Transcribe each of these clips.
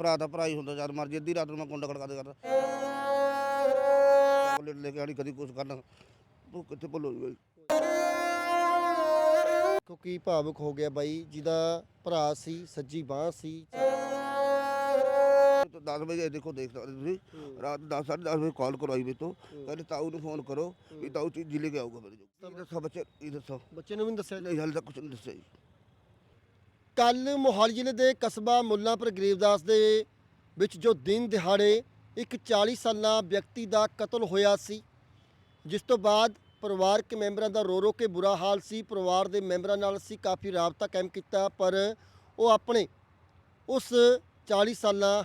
ਭਰਾ ਦਾ ਭਰਾ ਹੀ ਹੁੰਦਾ ਜਦ ਮਰਜ਼ੀ ਅੱਧੀ ਰਾਤ ਨੂੰ ਮੈਂ ਕੁੰਡਾ ਖੜਕਾ ਦੇ ਕਰਦਾ। ਚਾਕਲੇਟ ਲੈ ਕੇ ਆਣੀ ਕਦੀ ਕੁਝ ਕਰਨਾ। ਤੂੰ ਕਿੱਥੇ ਭੁੱਲੋ ਜੀ ਕਿਉਂਕਿ ਭਾਵੁਕ ਹੋ ਗਿਆ ਬਾਈ ਜਿਹਦਾ ਭਰਾ ਸੀ ਸੱਜੀ ਬਾਹ ਸੀ। 10 ਵਜੇ ਦੇਖੋ ਦੇਖ ਸਕਦੇ ਤੁਸੀਂ ਰਾਤ 10 10:30 ਵਜੇ ਕਾਲ ਕਰਵਾਈ ਮੇਰੇ ਤੋਂ। ਕਹਿੰਦੇ ਤਾਊ ਨੂੰ ਫੋਨ ਕਰੋ ਵੀ ਤਾਊ ਚੀਜ਼ ਲੈ ਕੇ ਆਊਗਾ ਮੇਰੇ ਜੋ ਦੱਸੋ ਬੱਚੇ ਇਹ ਦੱਸੋ? ਬੱਚੇ ਨੂੰ ਵੀ ਦੱਸਿਆ ਨਹੀਂ ਹਾਲੇ ਤੱਕ ਕੁਝ ਨਹੀਂ ਦੱਸਿਆ ਜੀ। ਕੱਲ ਮੋਹਾਲੀ ਜ਼ਿਲ੍ਹੇ ਦੇ ਕਸਬਾ ਮੁੱਲਾਂਪੁਰ ਗਰੀਬਦਾਸ ਦੇ ਵਿੱਚ ਜੋ ਦਿਨ ਦਿਹਾੜੇ ਇੱਕ 40 ਸਾਲਾ ਵਿਅਕਤੀ ਦਾ ਕਤਲ ਹੋਇਆ ਸੀ, ਜਿਸ ਤੋਂ ਬਾਅਦ ਪਰਿਵਾਰਕ ਮੈਂਬਰਾਂ ਦਾ ਰੋ ਰੋ ਕੇ ਬੁਰਾ ਹਾਲ ਸੀ, ਪਰਿਵਾਰ ਦੇ ਮੈਂਬਰਾਂ ਨਾਲ ਅਸੀਂ ਕਾਫੀ ਰਾਬਤਾ ਕਾਇਮ ਕੀਤਾ, ਪਰ ਉਹ ਆਪਣੇ ਉਸ 40 ਸਾਲਾ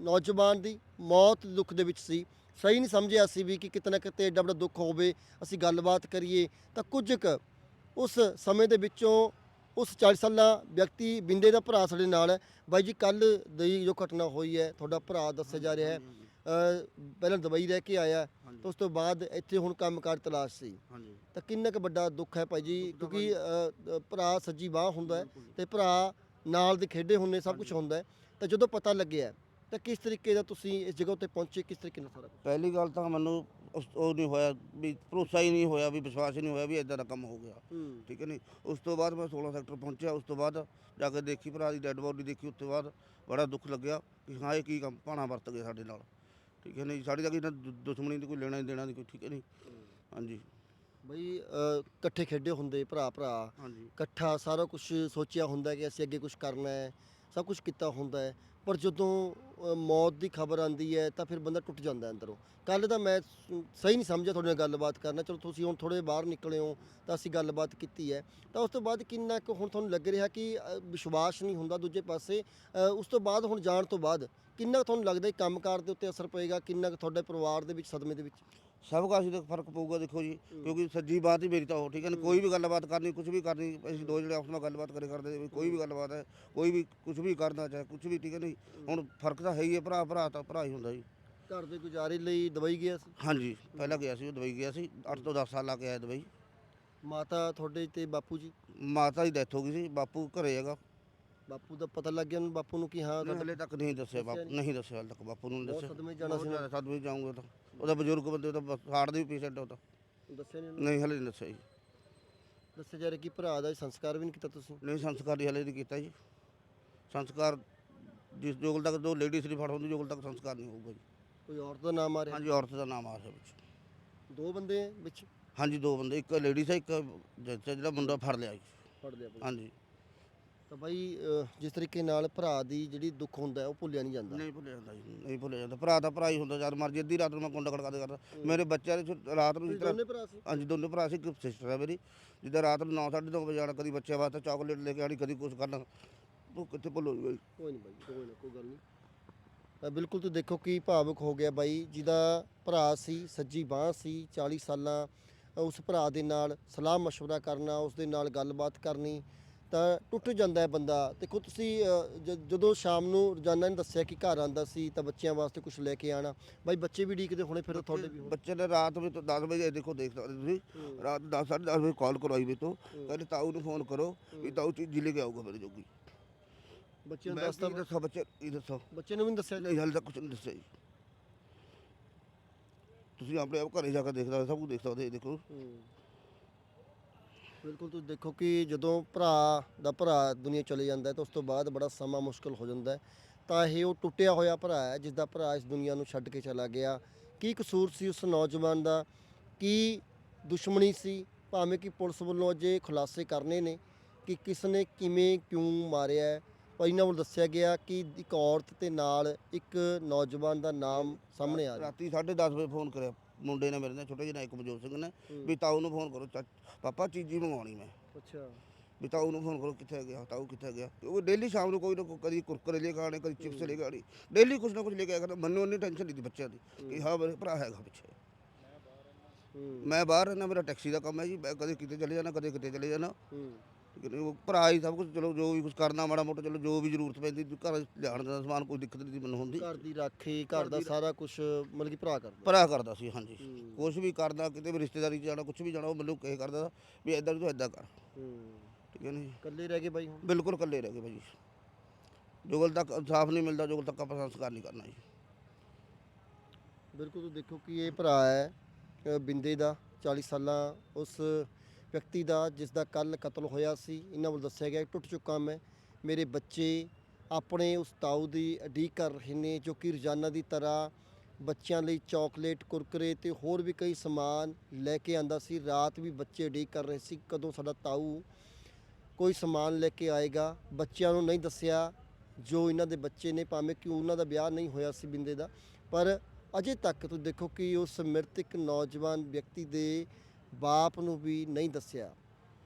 ਨੌਜਵਾਨ ਦੀ ਮੌਤ ਦੁੱਖ ਦੇ ਵਿੱਚ ਸੀ। ਸਹੀ ਨਹੀਂ ਸਮਝਿਆ ਸੀ ਵੀ ਕਿ ਕਿਤਨਾ ਕਿਤੇ ਏਡਾ ਵੱਡਾ ਦੁੱਖ ਹੋਵੇ, ਅਸੀਂ ਗੱਲਬਾਤ ਕਰੀਏ ਤਾਂ ਕੁਝ ਕੁ ਉਸ ਸਮੇਂ ਦੇ ਵਿੱਚੋਂ ਉਸ 40 ਸਾਲਾ ਵਿਅਕਤੀ ਬਿੰਦੇ ਦਾ ਭਰਾ ਸਾਡੇ ਨਾਲ ਹੈ। ਬਾਈ ਜੀ ਕੱਲ ਦੀ ਜੋ ਘਟਨਾ ਹੋਈ ਹੈ ਤੁਹਾਡਾ ਭਰਾ ਦੱਸਿਆ ਜਾ ਰਿਹਾ ਹੈ। ਪਹਿਲਾਂ ਦਵਾਈ ਰਹਿ ਕੇ ਆਇਆ। ਤੇ ਉਸ ਤੋਂ ਬਾਅਦ ਇੱਥੇ ਹੁਣ ਕੰਮਕਾਰ ਤਲਾਸ਼ ਸੀ। ਤਾਂ ਕਿੰਨਾ ਕੁ ਵੱਡਾ ਦੁੱਖ ਹੈ ਭਾਈ ਜੀ? ਕਿਉਂਕਿ ਭਰਾ ਸੱਜੀ ਬਾਹ ਹੁੰਦਾ ਹੈ ਤੇ ਭਰਾ ਨਾਲ ਦੇ ਖੇਡੇ ਹੁੰਦੇ ਸਭ ਕੁਝ ਹੁੰਦਾ ਹੈ। ਤਾਂ ਜਦੋਂ ਪਤਾ ਲੱਗਿਆ ਤਾਂ ਕਿਸ ਤਰੀਕੇ ਦਾ ਤੁਸੀਂ ਇਸ ਜਗ੍ਹਾ ਉੱਤੇ ਪਹੁੰਚੇ ਕਿਸ ਤਰੀਕੇ ਨਾਲ ਸਾਰਾ? ਪਹਿਲੀ ਗੱਲ ਤਾਂ ਮੈਨੂੰ ਉਸ- ਉਹ ਨਹੀਂ ਹੋਇਆ ਵੀ ਭਰੋਸਾ ਹੀ ਨਹੀਂ ਹੋਇਆ ਵੀ ਵਿਸ਼ਵਾਸ ਹੀ ਨਹੀਂ ਹੋਇਆ ਵੀ ਇਦਾਂ ਦਾ ਕੰਮ ਹੋ ਗਿਆ। ਠੀਕ ਹੈ ਨਹੀਂ ਉਸ ਤੋਂ ਬਾਅਦ ਮੈਂ 16 ਸੈਕਟਰ ਪਹੁੰਚਿਆ ਉਸ ਤੋਂ ਬਾਅਦ ਜਾ ਕੇ ਦੇਖੀ ਭਰਾ ਦੀ ਡੈੱਡ ਬੋਡੀ ਦੇਖੀ ਉਸ ਤੋਂ ਬਾਅਦ ਬੜਾ ਦੁੱਖ ਲੱਗਿਆ ਕਿ ਹਾਂ ਇਹ ਕੀ ਕੰਮ ਭਾਣਾ ਵਰਤ ਗਏ ਸਾਡੇ ਨਾਲ। ਠੀਕ ਹੈ ਨਹੀਂ ਸਾਡੀ ਤਾਂ ਕਿਸੇ ਨਾਲ ਦੁਸ਼ਮਣੀ ਦੀ ਕੋਈ ਲੈਣਾ ਨਹੀਂ ਦੇਣਾ ਨਹੀਂ ਕੋਈ ਠੀਕ ਹੈ ਨਹੀਂ ਹਾਂਜੀ। ਬਈ ਅ, ਇਕੱਠੇ ਖੇਡੇ ਹੁੰਦੇ ਭਰਾ ਭਰਾ ਹਾਂਜੀ। ਇਕੱਠਾ ਸਾਰਾ ਕੁਝ ਸੋਚਿਆ ਹੁੰਦਾ ਕਿ ਅਸੀਂ ਅੱਗੇ ਕੁਝ ਕਰਨਾ ਹੈ ਸਭ ਕੁਝ ਕੀਤਾ ਹੁੰਦਾ ਹੈ। ਪਰ ਜਦੋਂ ਅ, ਮੌਤ ਦੀ ਖਬਰ ਆਂਦੀ ਹੈ ਤਾਂ ਫਿਰ ਬੰਦਾ ਟੁੱਟ ਜਾਂਦਾ ਹੈ ਅੰਦਰੋਂ। ਕੱਲ ਤਾਂ ਮੈਂ ਸ- ਸਹੀ ਨਹੀਂ ਸਮਝਿਆ ਤੁਹਾਡੇ ਨਾਲ ਗੱਲਬਾਤ ਕਰਨਾ। ਚਲੋ ਤੁਸੀਂ ਹੁਣ ਥੋੜੇ ਬਾਹਰ ਨਿਕਲੇ ਹੋ ਤਾਂ ਅਸੀਂ ਗੱਲਬਾਤ ਕੀਤੀ ਹੈ। ਤਾਂ ਉਸ ਤੋਂ ਬਾਅਦ ਕਿੰਨਾ ਕੁ ਹੁਣ ਤੁਹਾਨੂੰ ਲੱਗ ਰਿਹਾ ਕਿ ਅ, ਵਿਸ਼ਵਾਸ ਨਹੀਂ ਹੁੰਦਾ ਦੂਜੇ ਪਾਸੇ? ਅ, ਉਸ ਤੋਂ ਬਾਅਦ ਹੁਣ ਜਾਣ ਤੋਂ ਬਾਅਦ ਕਿੰਨਾ ਕੁ ਤੁਹਾਨੂੰ ਲੱਗਦਾ ਹੈ ਕੰਮਕਾਰ ਦੇ ਉੱਤੇ ਅਸਰ ਪਏਗਾ? ਕਿੰਨਾ ਕੁ ਤੁਹਾਡੇ ਪਰਿਵਾਰ ਦੇ ਵਿੱਚ ਸਦਮੇ ਦੇ ਵਿੱਚ? ਸਭ ਕਾਸੀ ਦਾ ਫ਼ਰਕ ਪਊਗਾ ਦੇਖੋ ਜੀ ਕਿਉਂਕਿ ਸੱਜੀ ਬਾਤ ਹੀ ਮੇਰੀ ਤਾਂ ਉਹ ਠੀਕ ਹੈ ਨਾ ਕੋਈ ਵੀ ਗੱਲਬਾਤ ਕਰਨੀ ਕੁਝ ਵੀ ਕਰਨੀ ਅਸੀਂ ਦੋ ਜਿਹੜੇ ਆਪਸ ਵਿੱਚ ਗੱਲਬਾਤ ਕਰੇ ਕਰਦੇ ਵੀ ਕੋਈ ਵੀ ਗੱਲਬਾਤ ਹੈ ਕੋਈ ਵੀ ਕੁਝ ਵੀ ਕਰਨਾ ਚਾਹੇ ਕੁਝ ਵੀ ਠੀਕ ਹੈ ਨਹੀਂ ਹੁਣ ਫ਼ਰਕ ਤਾਂ ਹੈ ਹੀ ਹੈ ਭਰਾ ਭਰਾ ਤਾਂ ਭਰਾ ਹੀ ਹੁੰਦਾ ਜੀ। ਘਰ ਦੇ ਗੁਜ਼ਾਰੇ ਲਈ ਦਵਾਈ ਗਿਆ ਸੀ? ਹਾਂਜੀ ਪਹਿਲਾਂ ਗਿਆ ਸੀ ਉਹ ਦਵਾਈ ਗਿਆ ਸੀ 8 ਤੋਂ 10 ਸਾਲ ਲਾ ਕੇ ਆਇਆ ਦਵਾਈ ਮਾਤਾ ਤੁਹਾਡੇ ਤੇ ਬਾਪੂ ਜੀ? ਮਾਤਾ ਦੀ ਡੈਥ ਹੋ ਗਈ ਸੀ ਬਾਪੂ ਘਰੇ ਹੈਗਾ। ਬਾਪੂ ਦਾ ਪਤਾ ਲੱਗ ਗਿਆ ਉਹਨੂੰ ਬਾਪੂ ਨੂੰ ਕਿ ਹਾਂ ਹਲੇ ਤੱਕ ਨਹੀਂ ਦੱਸਿਆ ਬਾਪੂ ਨਹੀਂ ਦੱਸਿਆ ਹਲੇ ਤੱਕ ਬਾਪੂ ਨੂੰ ਨਹੀਂ ਦੱਸਿਆ। ਸਦਮੇ ਜਾਣਾ ਸੀ ਸਦਮੇ ਜਾਊਂਗਾ ਤਾਂ। ਉਹਦਾ ਬਜ਼ੁਰਗ ਬੰਦੇ ਉਹ ਤਾਂ ਹਾਰਟ ਦੇ ਵੀ ਪੇਸ਼ੈਂਟ ਉਹ ਤਾਂ। ਦੱਸਿਆ ਨਹੀਂ ਉਹਨੂੰ? ਨਹੀਂ ਹਲੇ ਨਹੀਂ ਦੱਸਿਆ ਜੀ। ਦੱਸਿਆ ਜਾ ਰਿਹਾ ਕਿ ਭਰਾ ਦਾ ਸੰਸਕਾਰ ਵੀ ਨਹੀਂ ਕੀਤਾ ਤੁਸੀਂ? ਨਹੀਂ ਸੰਸਕਾਰ ਹਲੇ ਨਹੀਂ ਕੀਤਾ ਜੀ। ਸੰਸਕਾਰ ਜਿਸ ਜੋਗਲ ਤੱਕ ਦੋ ਲੇਡੀਜ਼ ਦੀ ਫੜ ਹੁੰਦੀ ਜੋਗਲ ਤੱਕ ਸੰਸਕਾਰ ਨਹੀਂ ਹੋਊਗਾ ਜੀ। ਕੋਈ ਔਰਤ ਦਾ ਨਾਮ ਆ ਰਿਹਾ? ਹਾਂਜੀ ਔਰਤ ਦਾ ਨਾਮ ਆ ਰਿਹਾ ਵਿੱਚ। ਦੋ ਬੰਦੇ ਵਿੱਚ? ਹਾਂਜੀ ਦੋ ਬੰਦੇ ਇੱਕ ਲੇਡੀਜ਼ ਹੈ ਇੱਕ ਹੈ ਜਿਹੜਾ ਮੁੰਡਾ ਫੜ ਲਿਆ ਜੀ। ਫੜ ਲਿਆ ਪੁਲਿਸ। ਹਾਂਜੀ। ਤਾਂ ਬਾਈ ਜਿਸ ਤਰੀਕੇ ਨਾਲ ਭਰਾ ਦੀ ਜਿਹੜੀ ਦੁੱਖ ਹੁੰਦਾ ਉਹ ਭੁੱਲਿਆ ਨਹੀਂ ਜਾਂਦਾ? ਨਹੀਂ ਭੁੱਲਿਆ ਜਾਂਦਾ ਨਹੀਂ ਭੁੱਲਿਆ ਜਾਂਦਾ। ਭਰਾ ਦਾ ਭਰਾ ਹੀ ਹੁੰਦਾ ਜਦ ਮਰਜ਼ੀ ਅੱਧੀ ਰਾਤ ਨੂੰ ਮੈਂ ਕੁੰਡਾ ਖੜਕਾ ਦੇ ਕਰਦਾ। ਮੇਰੇ ਬੱਚਿਆਂ ਦੇ ਰਾਤ ਨੂੰ ਦੋਨੇ ਭਰਾ ਸੀ? ਹਾਂਜੀ ਦੋਨੋਂ ਭਰਾ ਸੀ ਇੱਕ ਸਿਸਟਰ ਹੈ ਮੇਰੀ। ਜਿੱਦਾਂ ਰਾਤ ਨੂੰ 9:30 ਵਜੇ ਆਣਾ ਕਦੀ ਬੱਚਿਆਂ ਵਾਸਤੇ ਚਾਕਲੇਟ ਲੈ ਕੇ ਆਣੀ ਕਦੀ ਕੁਝ ਕਰਨਾ। ਉਹ ਕਿੱਥੇ ਭੁੱਲੋ ਗਈ ਕੋਈ ਨਹੀਂ ਬਾਈ ਕੋਈ ਨਾ ਕੋਈ ਗੱਲ ਨਹੀਂ। ਬਿਲਕੁਲ ਤੁਸੀਂ ਦੇਖੋ ਕੀ ਭਾਵਕ ਹੋ ਗਿਆ ਬਾਈ ਜਿਹਦਾ ਭਰਾ ਸੀ ਸੱਜੀ ਬਾਹ ਸੀ 40 ਸਾਲਾਂ ਉਸ ਭਰਾ ਦੇ ਨਾਲ ਸਲਾਹ ਮਸ਼ਵਰਾ ਕਰਨਾ ਉਸ ਦੇ ਨਾਲ ਗੱਲਬਾਤ ਕਰਨੀ ਤਾਂ ਟੁੱਟ ਜਾਂਦਾ ਹੈ ਬੰਦਾ। ਦੇਖੋ ਤੁਸੀਂ ਜਦੋਂ ਸ਼ਾਮ ਨੂੰ ਰੋਜ਼ਾਨਾ ਨੇ ਦੱਸਿਆ ਕਿ ਘਰ ਆਂਦਾ ਸੀ ਤਾਂ ਬੱਚਿਆਂ ਵਾਸਤੇ ਕੁਝ ਲੈ ਕੇ ਆਣਾ। ਬਾਈ ਬੱਚੇ ਵੀ ਢੀਕਦੇ ਹੋਣੇ ਫਿਰ ਤੁਹਾਡੇ ਵੀ। ਬੱਚੇ ਨੇ ਰਾਤ ਵਿੱਚ 10 ਵਜੇ ਦੇਖੋ ਦੇਖ ਸਕਦੇ ਤੁਸੀਂ। ਰਾਤ 10 10:30 ਵਜੇ ਕਾਲ ਕਰਵਾਈ ਮੇਰੇ ਤੋਂ। ਕਹਿੰਦੇ ਤਾਊ ਨੂੰ ਫੋਨ ਕਰੋ ਵੀ ਤਾਊ ਚੀਜ਼ ਲੈ ਕੇ ਆਊਗਾ ਮੇਰੇ ਜੋਗੀ। ਬੱਚਿਆਂ ਨੂੰ ਮੈਂ ਦੱਸਤਾ ਦੱਸਾਂ ਬੱਚੇ ਕੀ ਦੱਸੋ। ਬੱਚੇ ਨੂੰ ਵੀ ਦੱਸਿਆ ਨਹੀਂ ਹਾਲੇ ਤੱਕ ਕੁਝ ਨਹੀਂ ਦੱਸਿਆ ਤੁਸੀਂ ਆਪਣੇ ਆਪ ਘਰੇ ਜਾ ਕੇ ਦੇਖ ਸਕਦੇ ਸਭ ਕੁਝ ਦੇਖ ਸਕਦੇ ਦੇਖੋ। ਹੂੰ। ਬਿਲਕੁਲ, ਤੁਸੀਂ ਦੇਖੋ ਕਿ ਜਦੋਂ ਭਰਾ ਦਾ ਭਰਾ ਦੁਨੀਆ ਚਲੇ ਜਾਂਦਾ ਹੈ ਤਾਂ ਉਸ ਤੋਂ ਬਾਅਦ ਬੜਾ ਸਮਾਂ ਮੁਸ਼ਕਲ ਹੋ ਜਾਂਦਾ ਹੈ। ਤਾਂ ਇਹ ਉਹ ਟੁੱਟਿਆ ਹੋਇਆ ਭਰਾ ਹੈ ਜਿਸ ਦਾ ਭਰਾ ਇਸ ਦੁਨੀਆ ਨੂੰ ਛੱਡ ਕੇ ਚਲਾ ਗਿਆ। ਕੀ ਕਸੂਰ ਸੀ ਉਸ ਨੌਜਵਾਨ ਦਾ? ਕੀ ਦੁਸ਼ਮਣੀ ਸੀ? ਭਾਵੇਂ ਕਿ ਪੁਲਿਸ ਵੱਲੋਂ ਅਜੇ ਖੁਲਾਸੇ ਕਰਨੇ ਨੇ ਕਿ ਕਿਸ ਨੇ ਕਿਵੇਂ ਕਿਉਂ ਮਾਰਿਆ ਪਰ ਇਹਨਾਂ ਵੱਲੋਂ ਦੱਸਿਆ ਗਿਆ ਕਿ ਇੱਕ ਔਰਤ ਤੇ ਨਾਲ ਇੱਕ ਨੌਜਵਾਨ ਦਾ ਨਾਮ ਸਾਹਮਣੇ ਆ ਰਿਹਾ। ਰਾਤੀ 10:30 ਵਜੇ ਫੋਨ ਕਰਿਆ। ਮੁੰਡੇ ਨੇ ਮੇਰੇ ਨਾਲ ਛੋਟੇ ਜਿਹੇ ਨਾਲ ਇੱਕ ਮਜੋਤ ਸਿੰਘ ਨੇ। ਵੀ ਤਾਊ ਨੂੰ ਫੋਨ ਕਰੋ ਚਾ- ਪਾਪਾ ਚੀਜ਼ੀ ਮੰਗਵਾਉਣੀ ਮੈਂ। ਅੱਛਾ। ਵੀ ਤਾਊ ਨੂੰ ਫੋਨ ਕਰੋ ਕਿੱਥੇ ਗਿਆ? ਤਾਊ ਕਿੱਥੇ ਗਿਆ? ਉਹ ਡੇਲੀ ਸ਼ਾਮ ਨੂੰ ਕੋਈ ਨਾ ਕੋਈ ਕਦੀ ਕੁਰਕਰੇ ਲੈ ਕੇ ਆਣੇ ਕਦੀ ਚਿਪਸ ਲੈ ਕੇ ਆਣੀ ਡੇਲੀ ਕੁਝ ਨਾ ਕੁਝ ਲੈ ਕੇ ਆਇਆ ਕਰਦਾ। ਮੈਨੂੰ ਇੰਨੀ ਟੈਨਸ਼ਨ ਨਹੀਂ ਸੀ ਬੱਚਿਆਂ ਦੀ ਕਿ ਹਾਂ ਮੇਰੇ ਭਰਾ ਹੈਗਾ ਪਿੱਛੇ। ਹੂੰ। ਮੈਂ ਬਾਹਰ ਰਹਿਣਾ ਮੇਰਾ ਟੈਕਸੀ ਦਾ ਕੰਮ ਹੈ ਜੀ। ਮੈਂ ਕਦੇ ਕਿਤੇ ਚਲੇ ਜਾਣਾ ਕਦੇ ਕਿਤੇ ਚਲੇ ਜਾਣਾ। ਹੂੰ। ਉਹ ਭਰਾ ਹੀ ਸਭ ਕੁਝ ਚਲੋ ਜੋ ਵੀ ਕੁਝ ਕਰਨਾ ਮਾੜਾ ਮੋਟਾ ਚਲੋ ਜੋ ਵੀ ਜ਼ਰੂਰਤ ਪੈਂਦੀ ਘਰ ਲਿਆਉਣ ਦਾ ਸਮਾਨ ਕੋਈ ਦਿੱਕਤ ਨਹੀਂ ਸੀ ਮੈਨੂੰ ਹੁੰਦੀ। ਘਰ ਦੀ ਰਾਖੀ ਘਰ ਦਾ ਸਾਰਾ ਕੁਝ ਮਤਲਬ ਕਿ ਭਰਾ ਕਰਦਾ। ਭਰਾ ਕਰਦਾ ਸੀ ਹਾਂਜੀ। ਕੁਝ ਵੀ ਕਰਦਾ ਕਿਤੇ ਵੀ ਰਿਸ਼ਤੇਦਾਰੀ 'ਚ ਜਾਣਾ ਕੁਝ ਵੀ ਜਾਣਾ ਉਹ ਮੈਨੂੰ ਕਹੇ ਕਰਦਾ ਵੀ ਇਦਾਂ ਤੂੰ ਇਦਾਂ ਕਰ। ਠੀਕ ਹੈ ਨੀ ਇਕੱਲੇ ਰਹਿ ਗਏ ਬਾਈ ਹੁਣ? ਬਿਲਕੁਲ ਇਕੱਲੇ ਰਹਿ ਗਏ ਭਾਜੀ ਜੁਗਲ ਤੱਕ ਇਨਸਾਫ ਨਹੀਂ ਮਿਲਦਾ ਜੁਗਲ ਤੱਕ ਆਪਾਂ ਸੰਸਕਾਰ ਨਹੀਂ ਕਰਨਾ ਜੀ। ਬਿਲਕੁਲ ਤੁਸੀਂ ਦੇਖੋ ਕਿ ਇਹ ਭਰਾ ਹੈ ਅ, ਬਿੰਦੇ ਦਾ 40 ਸਾਲਾਂ ਉਸ ਵਿਅਕਤੀ ਦਾ ਜਿਸ ਦਾ ਕੱਲ ਕਤਲ ਹੋਇਆ ਸੀ, ਇਹਨਾਂ ਵੱਲ ਦੱਸਿਆ ਗਿਆ ਟੁੱਟ ਚੁੱਕਾ ਮੈਂ। ਮੇਰੇ ਬੱਚੇ ਆਪਣੇ ਉਸ ਤਾਊ ਦੀ ਉਡੀਕ ਕਰ ਰਹੇ ਨੇ, ਜੋ ਕਿ ਰੋਜ਼ਾਨਾ ਦੀ ਤਰ੍ਹਾਂ ਬੱਚਿਆਂ ਲਈ ਚਾਕਲੇਟ, ਕੁਰਕਰੇ ਤੇ ਹੋਰ ਵੀ ਕਈ ਸਮਾਨ ਲੈ ਕੇ ਆਂਦਾ ਸੀ। ਰਾਤ ਵੀ ਬੱਚੇ ਉਡੀਕ ਕਰ ਰਹੇ ਸੀ ਕਦੋਂ ਸਾਡਾ ਤਾਊ ਕੋਈ ਸਮਾਨ ਲੈ ਕੇ ਆਏਗਾ। ਬੱਚਿਆਂ ਨੂੰ ਨਹੀਂ ਦੱਸਿਆ ਜੋ ਇਹਨਾਂ ਦੇ ਬੱਚੇ ਨੇ, ਭਾਵੇਂ ਕਿ ਉਹਨਾਂ ਦਾ ਵਿਆਹ ਨਹੀਂ ਹੋਇਆ ਸੀ ਬਿੰਦੇ ਦਾ। ਪਰ ਅਜੇ ਤੱਕ ਤੁਸੀਂ ਦੇਖੋ ਕਿ ਉਸ ਮ੍ਰਿਤਕ ਨੌਜਵਾਨ ਵਿਅਕਤੀ ਦੇ ਬਾਪ ਨੂੰ ਵੀ ਨਹੀਂ ਦੱਸਿਆ।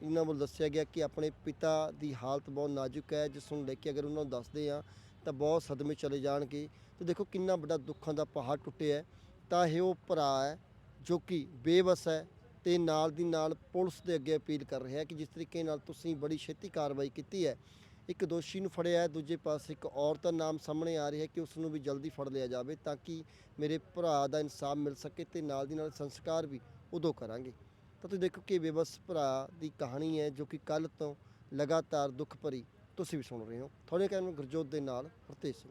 ਇਹਨਾਂ ਵੱਲੋਂ ਦੱਸਿਆ ਗਿਆ ਕਿ ਆਪਣੇ ਪਿਤਾ ਦੀ ਹਾਲਤ ਬਹੁਤ ਨਾਜ਼ੁਕ ਹੈ। ਜਿਸ ਨੂੰ ਲੈ ਕੇ ਅਗਰ ਉਹਨਾਂ ਨੂੰ ਦੱਸਦੇ ਆ ਤਾਂ ਬਹੁਤ ਸਦਮੇ ਚਲੇ ਜਾਣਗੇ। ਤੇ ਦੇਖੋ ਕਿੰਨਾ ਵੱਡਾ ਦੁੱਖਾਂ ਦਾ ਪਹਾੜ ਟੁੱਟਿਆ ਹੈ। ਤਾਂ ਇਹ ਉਹ ਭਰਾ ਹੈ ਜੋ ਕਿ ਬੇਵਸ ਹੈ ਤੇ ਨਾਲ ਦੀ ਨਾਲ ਪੁਲਿਸ ਦੇ ਅੱਗੇ ਅਪੀਲ ਕਰ ਰਿਹਾ ਹੈ ਕਿ ਜਿਸ ਤਰੀਕੇ ਨਾਲ ਤੁਸੀਂ ਬੜੀ ਛੇਤੀ ਕਾਰਵਾਈ ਕੀਤੀ ਹੈ। ਇੱਕ ਦੋਸ਼ੀ ਨੂੰ ਫੜਿਆ ਹੈ, ਦੂਜੇ ਪਾਸੇ ਇੱਕ ਔਰਤ ਦਾ ਨਾਮ ਸਾਹਮਣੇ ਆ ਰਿਹਾ ਹੈ ਕਿ ਉਸ ਨੂੰ ਵੀ ਜਲਦੀ ਫੜ ਲਿਆ ਜਾਵੇ ਤਾਂ ਕਿ ਮੇਰੇ ਭਰਾ ਦਾ ਇਨਸਾਫ ਮਿਲ ਸਕੇ ਤੇ ਨਾਲ ਦੀ ਨਾਲ ਸੰਸਕਾਰ ਵੀ ਉਦੋਂ ਕਰਾਂਗੇ। ਤਾਂ ਤੁਸੀਂ ਦੇਖੋ ਕਿ ਬੇਬਸ ਭਰਾ ਦੀ ਕਹਾਣੀ ਹੈ ਜੋ ਕਿ ਕੱਲ ਤੋਂ ਲਗਾਤਾਰ ਦੁੱਖ ਭਰੀ ਤੁਸੀਂ ਵੀ ਸੁਣ ਰਹੇ ਹੋ। ਤੁਹਾਡੇ ਕਹਿਣ ਗੁਰਜੋਤ ਦੇ ਨਾਲ ਹਰਤੇਜ ਸਿੰਘ।